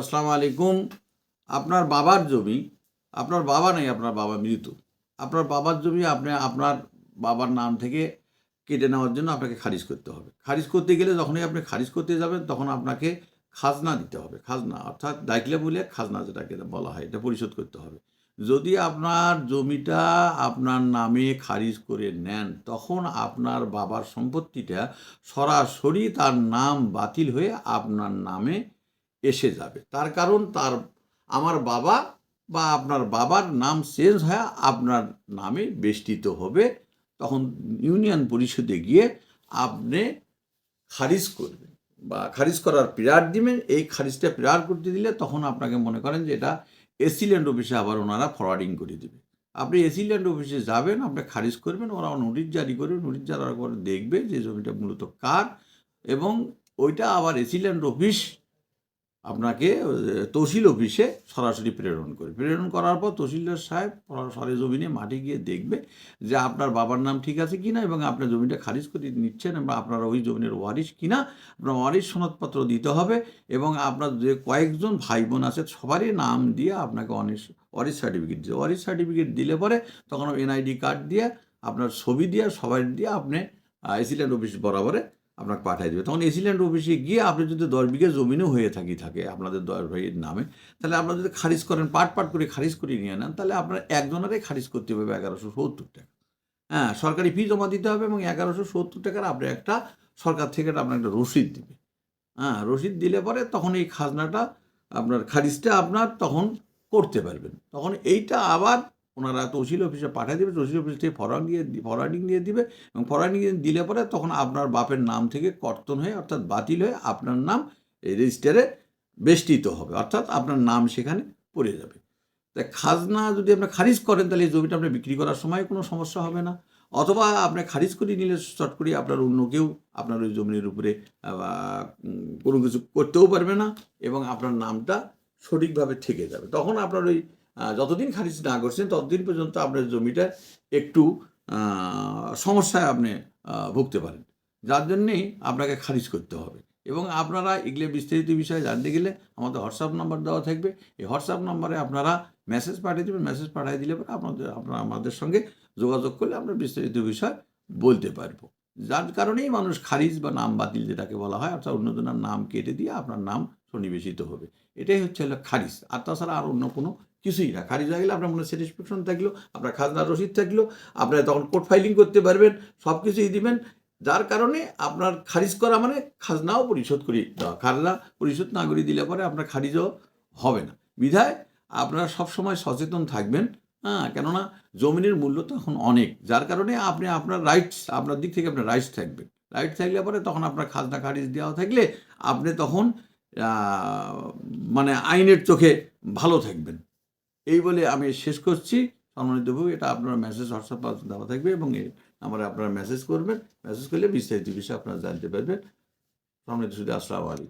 আসসালামু আলাইকুম। আপনার বাবার জমি, আপনার বাবা নেই, আপনার বাবা মৃত। আপনার বাবার জমি আপনি, আপনার বাবার নাম থেকে কেটে নেওয়ার জন্য আপনাকে খারিজ করতে হবে। খারিজ করতে গেলে যখনই আপনি খারিজ করতে যাবেন, তখন আপনাকে খাজনা দিতে হবে। খাজনা, অর্থাৎ দায়িত্ব বলে খাজনা যেটাকে বলা হয়, এটা পরিশোধ করতে হবে। যদি আপনার জমিটা আপনার নামে খারিজ করে নেন, তখন আপনার বাবার সম্পত্তিটা সরাসরি তার নাম বাতিল হয়ে আপনার নামে এসে যাবে। তার কারণ তার, আমার বাবা বা আপনার বাবার নাম চেঞ্জ হয়ে আপনার নামে বেষ্টিত হবে। তখন ইউনিয়ন পরিষদে গিয়ে আপনি খারিজ করবেন বা খারিজ করার পিরিয়ড দিবেন। এই খারিজটা পিরিয়ড করতে দিলে তখন আপনাকে মনে করেন যে এটা এসিল্যান্ড অফিসে আবার ওনারা ফরওয়ার্ডিং করে দেবে। আপনি এসিল্যান্ড অফিসে যাবেন, আপনি খারিজ করবেন ওরা নোটিশ জারি করবে নোটিশ জারি পর দেখবে যে জমিটা মূলত কার এবং ওইটা আবার এসিল্যান্ড অফিস আপনাকে তহসিল অফিসে সরাসরি প্রেরণ করে। প্রেরণ করার পর তহসিলদার সাহেব সরে জমিনে মাঠে গিয়ে দেখবে যে আপনার বাবার নাম ঠিক আছে কিনা এবং আপনার জমিটা খারিজ করে নিচ্ছেন এবং আপনার ওই জমির ওয়ারিশ কিনা, আপনার ওয়ারিশ সনদপত্র দিতে হবে এবং আপনার যে কয়েকজন ভাই বোন আছে সবারই নাম দিয়ে আপনাকে অনিশ ওয়ারিশ সার্টিফিকেট দিতে ওয়ারিশ সার্টিফিকেট দিলে পরে তখন এনআইডি কার্ড দিয়ে, আপনার ছবি দিয়ে, সবাই দিয়ে আপনি এসিল্যান্ড অফিস বরাবরে আপনাকে পাঠিয়ে দেবে। তখন এসিল্যান্ড অফিসে গিয়ে আপনি যদি দশ বিঘে জমিনও হয়ে থাকি, থাকে আপনাদের দশ ভাইয়ের নামে, তাহলে আপনারা যদি খারিজ করেন, পাট পাট করে খারিজ করে নিয়ে নেন, তাহলে আপনার একজনেরই খারিজ করতে হবে এগারোশো সত্তর টাকা। হ্যাঁ সরকারি ফি জমা দিতে হবে এবং এগারোশো সত্তর টাকার আপনি একটা সরকার থেকে আপনার একটা রসিদ দিবে। হ্যাঁ রসিদ দিলে পরে তখন এই খাজনাটা আপনার, খারিজটা আপনার তখন করতে পারবেন। তখন এইটা আবার ওনারা তহসিল অফিসে পাঠিয়ে দেবে, তহসিল অফিস থেকে ফরওয়ার্ড দিয়ে ফরওয়ার্ডিং দিয়ে দিবে এবং ফরওয়ার্ডিং দিলে পরে তখন আপনার বাপের নাম থেকে কর্তন হয়ে অর্থাৎ বাতিল হয়ে আপনার নাম রেজিস্টারে বেষ্টিত হবে, অর্থাৎ আপনার নাম সেখানে পড়ে যাবে। তাই খাজনা যদি আপনি খারিজ করেন তাহলে এই জমিটা আপনি বিক্রি করার সময় কোনো সমস্যা হবে না। অথবা আপনি খারিজ করে নিলে চট করে আপনার অন্য কেউ আপনার ওই জমির উপরে কোনো কিছু করতেও পারবে না এবং আপনার নামটা সঠিকভাবে থেকে যাবে। তখন আপনার ওই যতদিন খারিজ না করছেন, ততদিন পর্যন্ত আপনার জমিটা একটু সমস্যায় আপনি ভুগতে পারেন। যার জন্যেই আপনাকে খারিজ করতে হবে। এবং আপনারা এগুলো বিস্তারিত বিষয়ে জানতে গেলে আমাদের হোয়াটসঅ্যাপ নাম্বার দেওয়া থাকবে। এই হোয়াটসঅ্যাপ নাম্বারে আপনারা মেসেজ পাঠিয়ে দেবেন। মেসেজ পাঠিয়ে দিলে পরে আপনাদের, আপনারা আমাদের সঙ্গে যোগাযোগ করলে আমরা বিস্তারিত বিষয় বলতে পারব। যার কারণেই মানুষ খারিজ বা নাম বাতিল যেটাকে বলা হয়, অর্থাৎ অন্যজনের নাম কেটে দিয়ে আপনার নাম সন্নিবেশিত হবে। এটাই হচ্ছে হলো খারিজ। আর তাছাড়া আর অন্য কোনো কিছুই না। খারিজ হয়ে গেলে আপনার মনে স্যাটিসফ্যাকশন থাকল, আপনার খাজনার রসিদ থাকল আপনার তখন কোর্ট ফাইলিং করতে পারবেন সব কিছুই দিবেন। যার কারণে আপনার খারিজ করা মানে খাজনাও পরিশোধ করে দেওয়া খাজনা পরিশোধ না করে দিলে পরে আপনার খারিজও হবে না। বিধায় আপনারা সবসময় সচেতন থাকবেন। হ্যাঁ কেননা জমিনের মূল্য তো এখন অনেক। যার কারণে আপনি আপনার রাইটস আপনার দিক থেকে আপনার রাইটস থাকবে। রাইট থাকলে পরে তখন আপনার খাজনা খারিজ দেওয়া থাকলে আপনি তখন মানে আইনের চোখে ভালো থাকবেন। এই বলে আমি শেষ করছি। সম্মানিত বউ এটা আপনার মেসেজ হোয়াটসঅ্যাপ দেওয়া থাকবে এবং এই নাম্বারে আপনারা মেসেজ করবেন। মেসেজ করলে বিস্তারিত বিষয়ে আপনারা জানতে পারবেন। সম্মানিত শুধু আসসালামু আলাইকুম।